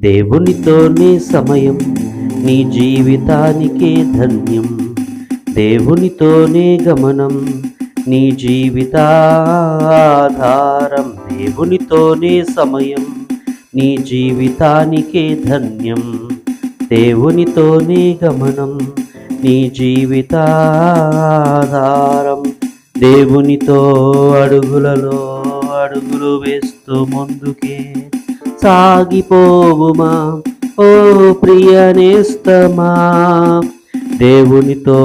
దేవునితోనే సమయం నీ జీవితానికే ధన్యం. దేవునితోనే గమనం నీ జీవితాధారం. దేవునితోనే సమయం నీ జీవితానికే ధన్యం. దేవునితోనే గమనం నీ జీవితాధారం. దేవునితో అడుగులలో అడుగులు వేస్తూ ముందుకే సాగిపోవుమా ఓ ప్రియనేస్తమా? దేవునితో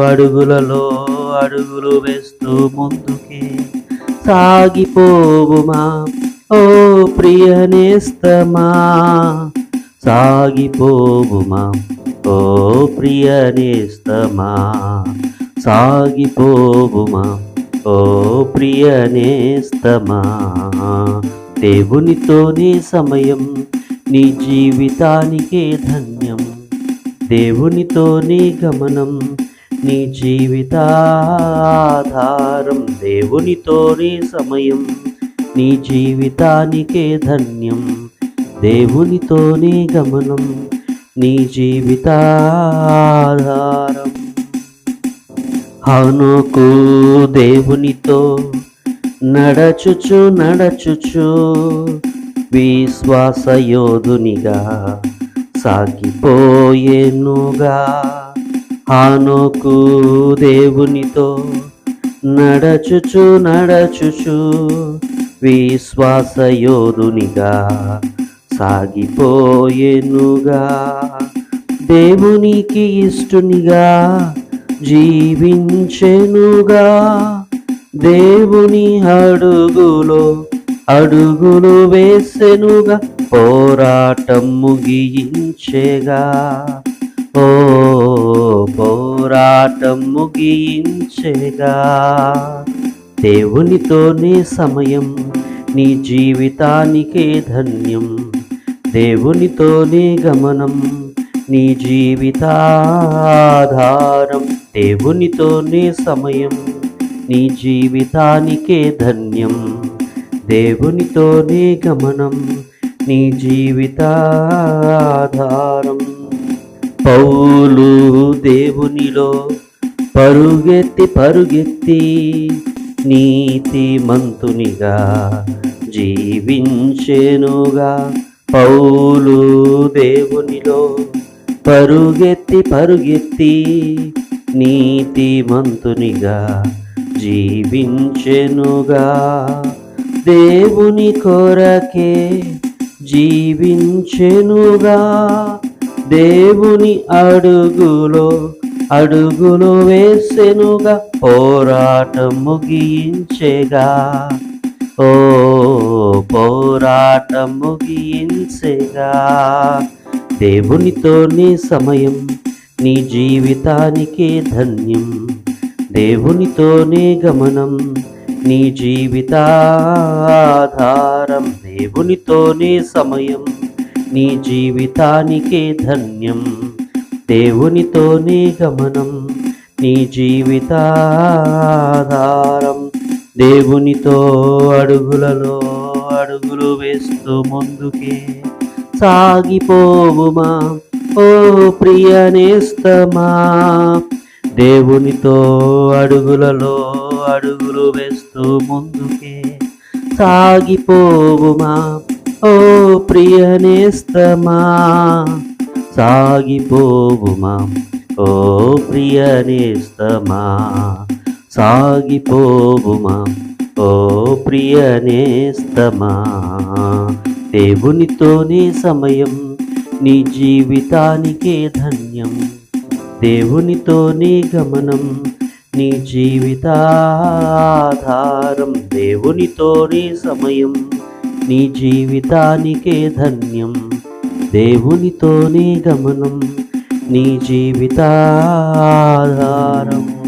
అడుగులలో అడుగులు వేస్తూ ముందుకే సాగిపోవుమా? ఓ ప్రియనేస్తమా? సాగిపోవుమా? ఓ ప్రియనేస్తమా? సాగిపోవుమా? ఓ ప్రియనేస్తమా? దేవునితోనే సమయం నీ జీవితానికే ధన్యం. దేవునితోనే గమనం నీ జీవితాధారం. దేవునితోనే సమయం నీ జీవితానికే ధన్యం. దేవునితోనే గమనం నీ జీవితాధారం. హనుకు దేవునితో నడచుచు నడచుచు విశ్వాసయోధునిగా సాగిపోయేనుగా. హానోకు దేవునితో నడచుచు నడచుచు విశ్వాసయోధునిగా సాగిపోయేనుగా. దేవునికి ఇష్టునిగా జీవించెనుగా. దేవుని అడుగులో అడుగులు వేసెనుగా పోరాటం ముగించేగా ఓ పోరాటం ముగించేగా దేవునితోనే సమయం నీ జీవితానికే ధన్యం. దేవునితోనే గమనం నీ జీవితాధారం. దేవునితోనే సమయం. నీ జీవితానికే ధన్యం. దేవునితోనే గమనం నీ జీవితాధారం. పౌలు దేవునిలో పరుగెత్తి పరుగెత్తి నీతి మంతునిగా జీవించేనుగా. పౌలు దేవునిలో పరుగెత్తి పరుగెత్తి నీతి మంతునిగా జీవించెనుగా. దేవుని కొరకే జీవించెనుగా. దేవుని అడుగులో అడుగులు వేసెనుగా పోరాటం ముగించెగా. ఓ పోరాటం ముగించెగా. దేవునితోనే సమయం నీ జీవితానికే ధన్యం. దేవునితోనే గమనం నీ జీవితాధారం. దేవునితోనే సమయం నీ జీవితానికే ధన్యం. దేవునితోనే గమనం నీ జీవితాధారం. దేవునితో అడుగులలో అడుగులు వేస్తూ ముందుకే సాగిపోవుమా? ఓ ప్రియనేస్తమా? దేవునితో అడుగులలో అడుగులు వేస్తూ ముందుకే సాగిపోవుమా? ఓ ప్రియనేస్తమా? సాగిపోవుమా? ఓ ప్రియనేస్తమా? సాగిపోవుమా? ఓ ప్రియనేస్తమా? దేవునితోనే సమయం నీ జీవితానికే ధన్యం. దేవునితో నీ గమనం నీ జీవితాధారం. దేవునితో నీ సమయం నీ జీవితానికే ధన్యం. దేవునితో నీ గమనం నీ జీవితాధారం.